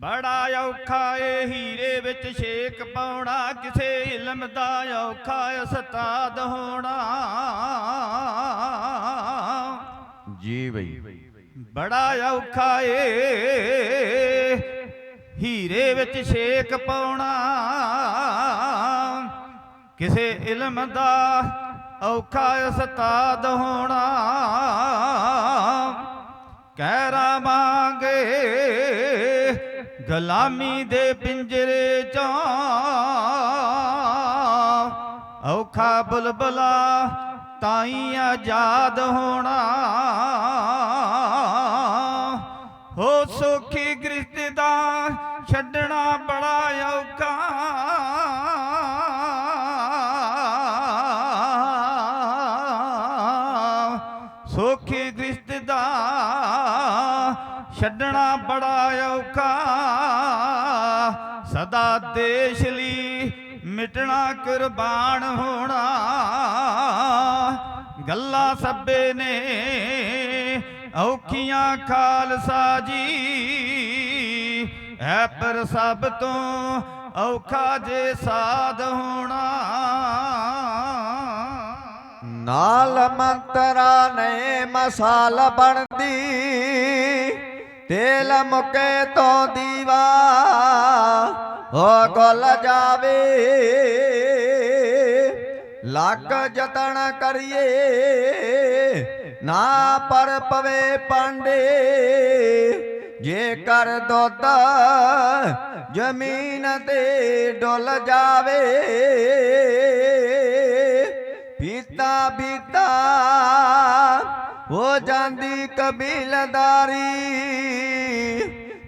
ਬੜਾ ਔਖਾ ਏ ਹੀਰੇ ਵਿੱਚ ਛੇਕ ਪਾਉਣਾ ਕਿਸੇ ਇਲਮ ਦਾ ਔਖਾ ਉਸਤਾਦ ਹੋਣਾ। ਜੀ ਬਈ। ਬੜਾ ਔਖਾ ਏ ਹੀਰੇ ਵਿੱਚ ਛੇਕ ਪਾਉਣਾ ਕਿਸੇ ਇਲਮ ਦਾ ਔਖਾ ਉਸਤਾਦ ਹੋਣਾ। ਕਹਿ ਰਾਵਾਂਗੇ ਗੁਲਾਮੀ ਦੇ ਪਿੰਜਰੇ ਚੋਂ ਔਖਾ ਬੁਲਬਲਾ ਤਾਈ ਆਜ਼ਾਦ ਹੋਣਾ। ਹੋ ਸੁਖੀ ਗ੍ਰਿਸ਼ਤ ਦਾ ਛੱਡਣਾ ਬੜਾ ਔਖਾ। ਛੱਡਣਾ ਬੜਾ ਔਖਾ। ਸਦਾ ਦੇਸ਼ ਲਈ ਮਿਟਣਾ ਕੁਰਬਾਨ ਹੋਣਾ। ਗੱਲਾਂ ਸੱਬੇ ਨੇ, ਔਖੀਆਂ ਖਾਲਸਾ ਜੀ। ਐ ਪਰ ਸਭ ਤੋਂ ਔਖਾ ਜੇ ਸਾਧ ਹੋਣਾ। ਨਾਲ ਮੰਤਰਾ ਨੇ ਮਸਾਲ ਬਣਦੀ। ਤੇਲ ਮੁਕੇ ਤੋਂ ਦੀਵਾ, ਹੋ ਗੁਲ ਜਾਵੇ। ਲੱਕ ਜਤਨ ਕਰੀਏ, ਨਾ ਪਰ ਪਵੇ ਪਾਂਡੇ। ਜੇ ਕਰ ਦੁੱਧ ਜ਼ਮੀਨ ਤੇ ਡੁੱਲ ਜਾਵੇ, ਪੀਤਾ ਪੀਤਾ ਹੋ ਜਾਂਦੀ ਕਬੀਲਦਾਰੀ।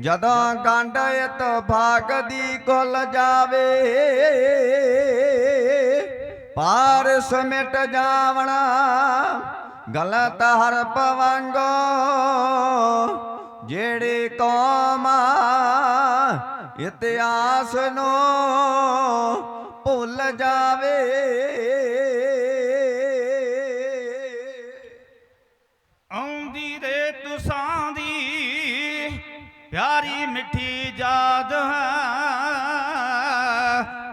ਜਦੋਂ ਗੰਢ ਇਤਫਾਕ ਦੀ ਕੁੱਲ ਜਾਵੇ ਪਾਰ ਸਮਿਟ ਜਾਵਣਾ, ਗਲਤ ਹਰ ਵਾਂਗੋ ਜਿਹੜੇ ਕੌਮ ਇਤਿਹਾਸ ਨੂੰ ਭੁੱਲ ਜਾਵੇ। ਮਿੱਠੀ ਯਾਦ ਹੈ।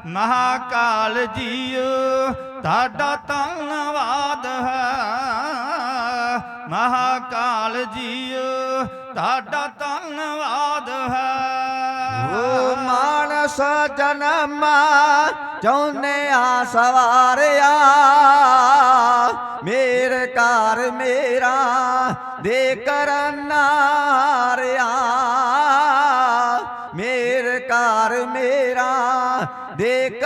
ਮਹਾਕਾਲ ਜੀਓ ਤੁਹਾਡਾ ਧੰਨਵਾਦ ਹੈ। ਮਹਾਕਾਲ ਜੀਓ ਤੁਹਾਡਾ ਧੰਨਵਾਦ ਹੈ। ਓ ਮਾਨਸ ਜਨਮ ਚਾਹੁੰਨੇ ਆ ਸਵਾਰਿਆ। ਮੇਰੇ ਘਰ ਮੇਰਾ, ਦੇ ਕਰਨਾ ਦੇ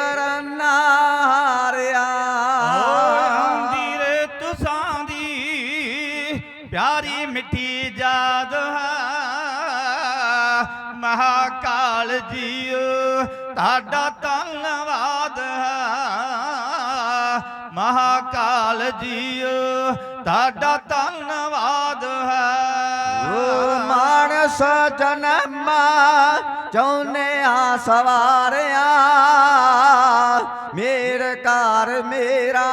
ਆਉਂਦੀ ਰੇ ਤੁਸਾਂ ਦੀ ਪਿਆਰੀ ਮਿੱਠੀ ਯਾਦ ਹੈ। ਮਹਾਕਾਲ ਜੀਓ ਤੁਹਾਡਾ ਧੰਨਵਾਦ ਹੈ। ਮਹਾਕਾਲ ਜੀਓ ਤੁਹਾਡਾ ਧੰਨਵਾਦ ਹੈ। ਮਾਨਸ ਜਨਮ ਚਾਹੁੰਨੇ ਆ ਸਵਾਰਿਆ ਮੇਰ ਘਰ ਮੇਰਾ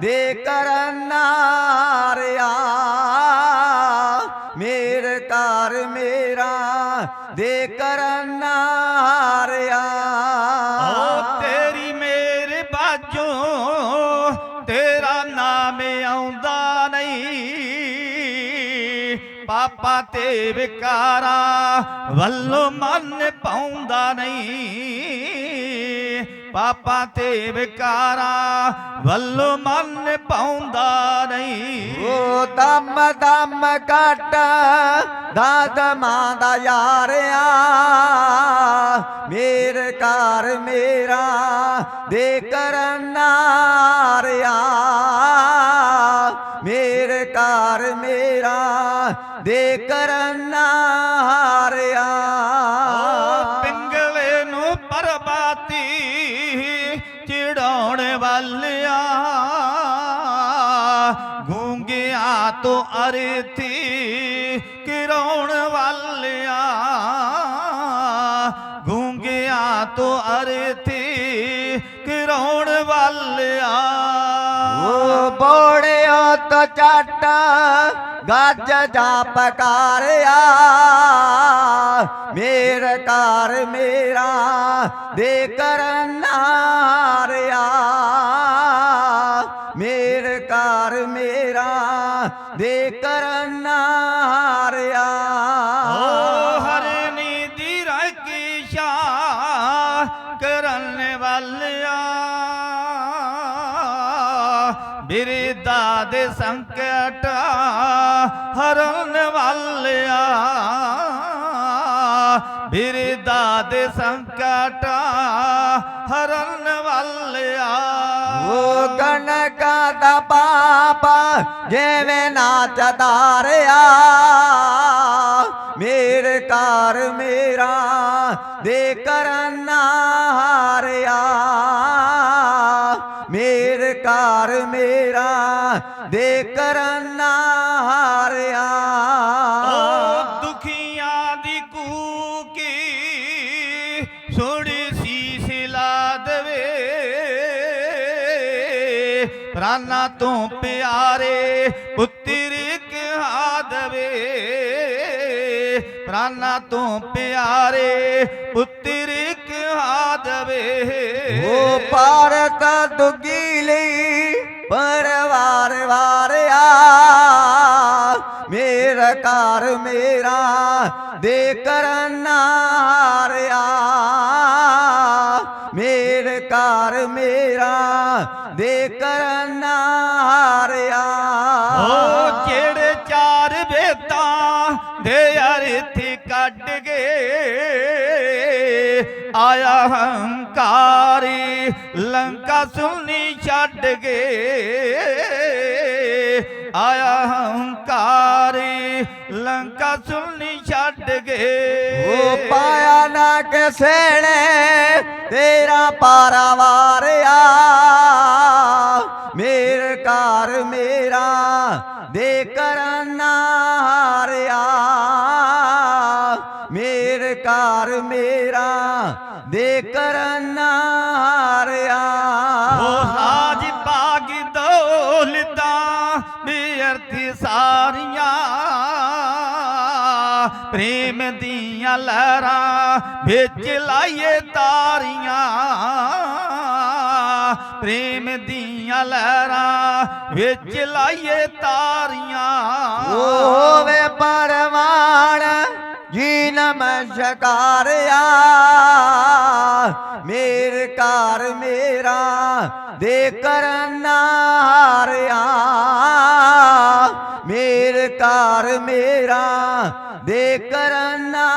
ਦੇ ਕਰਨਾਰਿਆ ਮੇਰ ਘਰ ਮੇਰਾ ਦੇ ਕਰਨਾ ਪਾਪਾ ਤੇ ਵਿਕਾਰਾਂ ਵੱਲੋਂ ਮਨ ਪਾਉਂਦਾ ਨਹੀਂ। ਪਾਪਾ ਤੇ ਵਿਕਾਰਾਂ ਵੱਲੋਂ ਮਨ ਪਾਉਂਦਾ ਨਹੀਂ। ਓ ਦਮ ਦਮ ਘਟ, ਦਾਦ ਮਾਂ ਦਾ ਯਾਰਿਆ। ਮੇਰੇ ਘਰ ਮੇਰਾ ਦੇ ਕਰਨਾਰਿਆ ਮੇਰ ਘਰ ਮੇਰਾ ਦੇ ਕਰਨਾਰਿਆ ਓ ਪਿੰਗਲੇ ਨੂੰ ਪਰਬਾਤੀ ਚਿੜਾਉਣ ਵਾਲਿਆ। ਗੂੰਗਿਆ ਤੋਂ ਅਰਥੀ ਕਿਰਾਉਣ ਵਾਲਿਆ। ਗੂੰਗਿਆ ਤੋਂ ਅਰਥੀ ਕਿਰਾਉਣ ਵਾਲਿਆ। ਬੋੜਿਓ ਤੋਂ ਚੱਟ ਗੱਜ ਜਾਪ ਕਾਰਿਆ ਮੇਰ ਕਾਰ ਮੇਰਾ ਦੇ ਕਰਨਾਰਿਆ ਮੇਰ ਕਾਰ ਮੇਰਾ ਦੇ ਕਰਨਾ ਬਿਰਦਾ ਦੇ ਸੰਕਟ ਹਰਨ ਵਾਲਿਆ। ਬਿਰਦਾ ਦੇ ਸੰਕਟ ਹਰਨ ਵਾਲਿਆ। ਉਹ ਕਨਕਾ ਦਾ ਪਾਪਾ ਜਿਵੇਂ ਨਾਚ ਤਾਰਿਆ। ਮੇਰ ਕਾਰ ਮੇਰਾ ਦੇ ਕਰਨਾ ਹਾਰਿਆ। ਮੇਰ ਕਾਰ ਮੇਰਾ ਦੇ ਕਰਨਾ ਹਾਰਿਆ। ਓ ਦੁਖੀਆਂ ਦੀ ਕੂਕੀ ਸੁਣੀ ਸੀਸ ਲਾ ਦੇਵੇ। ਪ੍ਰਾਨਾ ਤੋਂ ਪਿਆਰੇ ਪੁੱਤਰ ਕਹਾ ਦੇਵੇ। ਪ੍ਰਾਨਾ ਤੋਂ ਪਿਆਰੇ ਪੁੱਤਰ ਕਹਾ ਦੇਵੇ। ਉਹ ਭਾਰਤ ਦੁਗੀਲੀ ਪਰਵਾਰ ਵਾਰਿਆ। ਮੇਰਾ ਘਰ ਮੇਰਾ ਦੇ ਕਰਨਾ ਹਾਰਿਆ ਮੇਰ ਕਾਰ ਮੇਰਾ ਦੇ ਕਰਨਾ ਹਾਰਿਆ ਓ ਜਿਹੜੇ ਚਾਰ ਵੇਦਾਂ ਦੇ ਅਰਥ ਕੱਢ ਗਏ। ਆਇਆ ਹੰਕਾਰੀ ਲੰਕਾ ਸੁਣੀ ਛੱਡ ਗਏ ਆਇਆ ਹੰਕਾਰੀ ਲੰਕਾ ਸੁਣੀ ਛੱਡ ਗਏ ਉਹ ਪਾਇਆ ਨਾ ਕਿਸੇ ਨੇ, ਤੇਰਾ ਪਾਰਾ ਵਾਰਿਆ। ਮੇਰ ਘਰ ਮੇਰਾ, ਦੇ ਕਰਨਾ ਹਾਰਿਆ। ਕਾਰ ਮੇਰਾ ਦੇ ਕਰਨਾ ਹਾਰਿਆ। ਉਹ ਸਾਜ ਬਾਗ ਦੌਲਤਾਂ ਬੇਅਰਥ ਸਾਰੀਆਂ। ਪ੍ਰੇਮ ਦੀਆਂ ਲਹਿਰਾਂ ਵਿੱਚ ਲਾਈਏ ਤਾਰੀਆਂ। ਪ੍ਰੇਮ ਦੀਆਂ ਲਹਿਰਾਂ ਵਿੱਚ ਲਾਈਏ ਤਾਰੀਆਂ। ਹੋਵੇ ਪਰਵਾਨ ਜੀ ਨਮਸਕਾਰਿਆ ਮੇਰ ਕਾਰ ਮੇਰਾ ਦੇ ਕਰਨਾ ਮੇਰ ਕਾਰ ਮੇਰਾ ਦੇ ਕਰਨਾ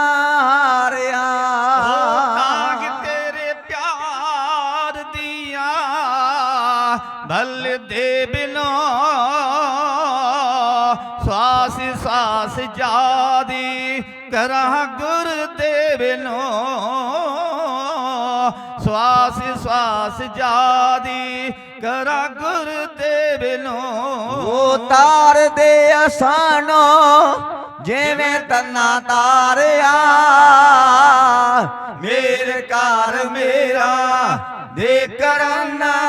ਸਾਸ ਜਾਦੀ ਕਰਾਂ ਗੁਰ ਦੇ ਸਵਾਸ ਸਵਾਸ ਜਾਦੀ ਕਰਾਂ ਗੁਰਦੇਵ ਨੂੰ। ਬਿਨੋ ਉਹ ਤਾਰ ਦੇ ਅਸਾਨੋ, ਜਿਵੇਂ ਤੰਨਾ ਤਾਰਿਆ। ਮੇਰ ਕਾਰ ਮੇਰਾ, ਦੇ ਕਰਨਾਰਿਆ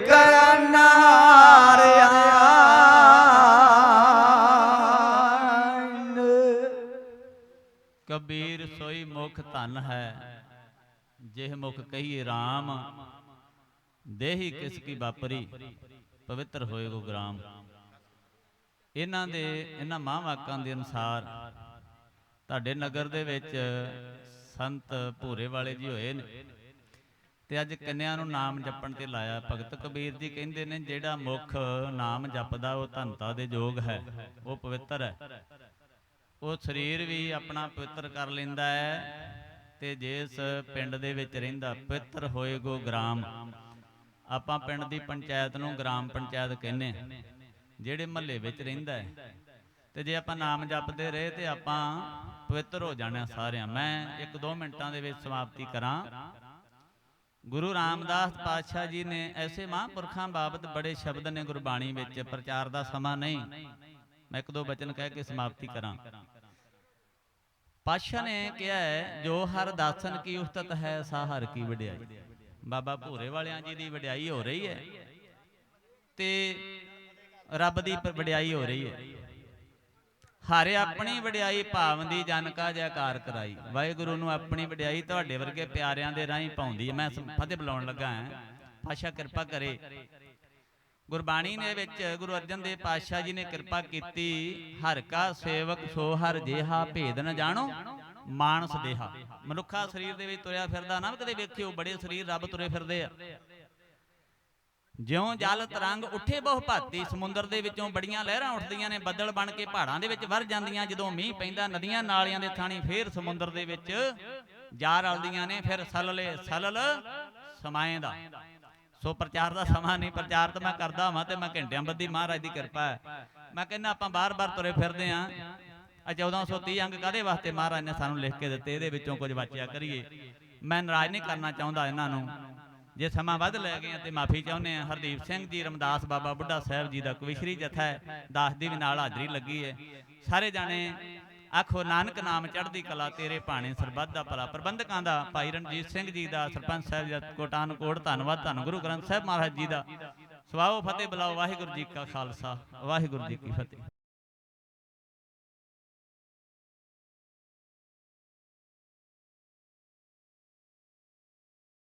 ਦੇ ਕਰਨਾਰਿਆ ਕਬੀਰ ਸੋਈ ਮੁਖ ਧਨ ਹੈ, ਜਿਹ ਮੁਖ ਕਹੀਏ RAM ਦੇਹੀ ਕਿਸ ਕੀ ਬਾਪਰੀ ਪਵਿੱਤਰ ਹੋਏ ਗੋ ਗ੍ਰਾਮ। ਇਹਨਾਂ ਦੇ, ਇਹਨਾਂ ਮਹਾਂਵਾਕਾਂ ਦੇ ਅਨੁਸਾਰ ਤੁਹਾਡੇ ਨਗਰ ਦੇ ਵਿੱਚ ਸੰਤ ਭੂਰੇ ਵਾਲੇ ਜੀ ਹੋਏ ਨੇ। ਤੇ ਅੱਜ ਕੰਨਿਆਂ ਨੂੰ ਨਾਮ ਜਪਣ ਤੇ ਲਾਇਆ ਭਗਤ ਕਬੀਰ ਜੀ ਕਹਿੰਦੇ ਨੇ, ਜਿਹੜਾ ਮੁਖ ਨਾਮ ਜਪਦਾ, ਉਹ ਧੰਤਾ ਦੇ ਯੋਗ ਹੈ, ਉਹ ਪਵਿੱਤਰ ਹੈ। ਉਹ ਸਰੀਰ ਵੀ ਆਪਣਾ ਪਵਿੱਤਰ ਕਰ ਲੈਂਦਾ ਹੈ ਤੇ ਜਿਸ ਪਿੰਡ ਦੇ ਵਿੱਚ ਰਹਿੰਦਾ, ਪਵਿੱਤਰ ਹੋਏਗੋ ਗ੍ਰਾਮ। ਆਪਾਂ ਪਿੰਡ ਦੀ ਪੰਚਾਇਤ ਨੂੰ ਗ੍ਰਾਮ ਪੰਚਾਇਤ ਕਹਿੰਦੇ ਜਿਹੜੇ ਮਹੱਲੇ ਵਿੱਚ ਰਹਿੰਦਾ ਹੈ। ਤੇ ਜੇ ਆਪਾਂ ਨਾਮ ਜਪਦੇ ਰਹੇ ਤੇ ਆਪਾਂ ਪਵਿੱਤਰ ਹੋ ਜਾਣਾ ਸਾਰਿਆਂ। ਮੈਂ ਇੱਕ ਦੋ ਮਿੰਟਾਂ ਦੇ ਵਿੱਚ ਸਮਾਪਤੀ ਕਰਾਂ। ਗੁਰੂ ਰਾਮਦਾਸ ਪਾਤਸ਼ਾਹ ਜੀ ਨੇ ਐਸੇ ਮਹਾਂਪੁਰਖਾਂ ਬਾਬਤ ਬੜੇ ਸ਼ਬਦ ਨੇ ਗੁਰਬਾਣੀ ਵਿੱਚ, ਪ੍ਰਚਾਰ ਦਾ ਸਮਾਂ ਨਹੀਂ। ਮੈਂ ਇੱਕ ਦੋ ਬਚਨ ਕਹਿ ਕੇ ਸਮਾਪਤੀ ਕਰਾਂ। ਪਾਤਸ਼ਾਹ ਨੇ ਕਿਹਾ ਹੈ, ਜੋ ਹਰ ਦਾਸਨ ਕੀ ਉਸਤਤ ਹੈ, ਸਾ ਹਰ ਕੀ ਵਡਿਆਈ। ਬਾਬਾ ਭੂਰੇ ਵਾਲਿਆਂ ਜੀ ਦੀ ਵਡਿਆਈ ਹੋ ਰਹੀ ਹੈ ਤੇ ਰੱਬ ਦੀ ਵਡਿਆਈ ਹੋ ਰਹੀ ਹੈ। ਹਾਰੇ ਆਪਣੀ ਵਡਿਆਈ ਭਾਵ ਦੀ ਜਨ ਕਾ ਜੈਕਾਰ ਕਰਾਈ। ਵਾਹਿਗੁਰੂ ਨੂੰ ਆਪਣੀ ਵਡਿਆਈ ਤੁਹਾਡੇ ਵਰਗੇ ਪਿਆਰਿਆਂ ਦੇ ਰਾਹੀਂ ਪਾਉਂਦੀ ਹੈ। ਮੈਂ ਫਤਿਹ ਬੁਲਾਉਣ ਲੱਗਾ ਹਾਂ। ਪਾਸ਼ਾ ਕਿਰਪਾ ਕਰੇ। ਗੁਰਬਾਣੀ ਦੇ ਵਿੱਚ ਗੁਰੂ ਅਰਜਨ ਦੇਵ ਪਾਤਸ਼ਾਹ ਜੀ ਨੇ ਕਿਰਪਾ ਕੀਤੀ ਹਰ ਕਾ ਸੇਵਕ ਸੋ ਹਰ ਜੇਹਾ ਭੇਦ ਨ ਜਾਣੋ। ਮਾਨਸ ਦੇਹਾ। ਮਨੁੱਖਾ ਸਰੀਰ ਦੇ ਵਿੱਚ ਤੁਰਿਆ ਫਿਰਦਾ ਨਾ ਕਦੇ ਵੇਖਿਓ ਬੜੇ ਸਰੀਰ ਰੱਬ ਤੁਰੇ ਫਿਰਦੇ ਆ। ਜਿਉਂ ਜਲ ਤਰੰਗ ਉੱਠੇ ਬਹੁ ਭਾਤੀ ਸਮੁੰਦਰ ਦੇ ਵਿੱਚੋਂ ਬੜੀਆਂ ਲਹਿਰਾਂ ਉੱਠਦੀਆਂ ਨੇ ਬੱਦਲ ਬਣ ਕੇ ਪਹਾੜਾਂ ਦੇ ਵਿੱਚ ਵਰ ਜਾਂਦੀਆਂ ਜਦੋਂ ਮੀਂਹ ਪੈਂਦਾ ਨਦੀਆਂ ਨਾਲੀਆਂ ਦੇ ਥਾਣੀ ਫੇਰ ਸਮੁੰਦਰ ਦੇ ਵਿੱਚ ਜਾ ਰਲਦੀਆਂ ਨੇ ਫਿਰ ਸਲਲੇ ਸਲਲ ਸਮਾਏਂਦਾ ਸੋ ਪ੍ਰਚਾਰ ਦਾ ਸਮਾਂ ਨਹੀਂ ਪ੍ਰਚਾਰ ਤਾਂ ਮੈਂ ਕਰਦਾ ਹਾਂ ਤੇ ਮੈਂ ਘੰਟਿਆਂ ਬੱਧੀ ਮਹਾਰਾਜ ਦੀ ਕਿਰਪਾ ਹੈ। ਮੈਂ ਕਹਿੰਦਾ ਆਪਾਂ ਬਾਰ-ਬਾਰ ਤੁਰੇ ਫਿਰਦੇ ਆਂ। ਆ 1430 ਅੰਗ ਕਾਦੇ ਵਾਸਤੇ ਮਹਾਰਾਜ ਨੇ ਸਾਨੂੰ ਲਿਖ ਕੇ ਦਿੱਤੇ? ਇਹਦੇ ਵਿੱਚੋਂ ਕੁਝ ਵਾਚਿਆ ਕਰੀਏ। ਮੈਂ ਨਾਰਾਜ਼ ਨਹੀਂ ਕਰਨਾ ਚਾਹੁੰਦਾ ਇਹਨਾਂ ਨੂੰ। ਜੇ ਸਮਾਂ ਵੱਧ ਲੈ ਗਏ ਆ ਤੇ ਮਾਫੀ ਚਾਹੁੰਦੇ ਆ। ਹਰਦੀਪ ਸਿੰਘ ਜੀ, ਰਮਦਾਸ ਬਾਬਾ ਬੁੱਢਾ ਸਾਹਿਬ ਜੀ ਦਾ ਕਵਿਸ਼ਰੀ ਜਥਾ ਹੈ। ਦਾਸ ਦੀ ਵੀ ਨਾਲ ਹਾਜ਼ਰੀ ਲੱਗੀ ਹੈ ਸਾਰੇ ਜਾਣੇ ਆਖੋ, ਨਾਨਕ ਨਾਮ ਚੜ੍ਹਦੀ ਕਲਾ, ਤੇਰੇ ਭਾਣੇ ਸਰਬੱਤ ਦਾ ਭਲਾ। ਪ੍ਰਬੰਧਕਾਂ ਦਾ ਭਾਈ ਰਣਜੀਤ ਸਿੰਘ ਜੀ ਦਾ, ਸਰਪੰਚ ਸਾਹਿਬ ਜੀ ਕੋਟਾਨ ਕੋਟ, ਧੰਨਵਾਦ, ਧੰਨ ਗੁਰੂ ਗ੍ਰੰਥ ਸਾਹਿਬ ਮਹਾਰਾਜ ਜੀ ਦਾ। ਸਵਾਓ ਫਤਿਹ ਬੁਲਾਓ, ਵਾਹਿਗੁਰੂ ਜੀ ਕਾ ਖਾਲਸਾ, ਵਾਹਿਗੁਰੂ ਜੀ ਕੀ ਫਤਿਹ।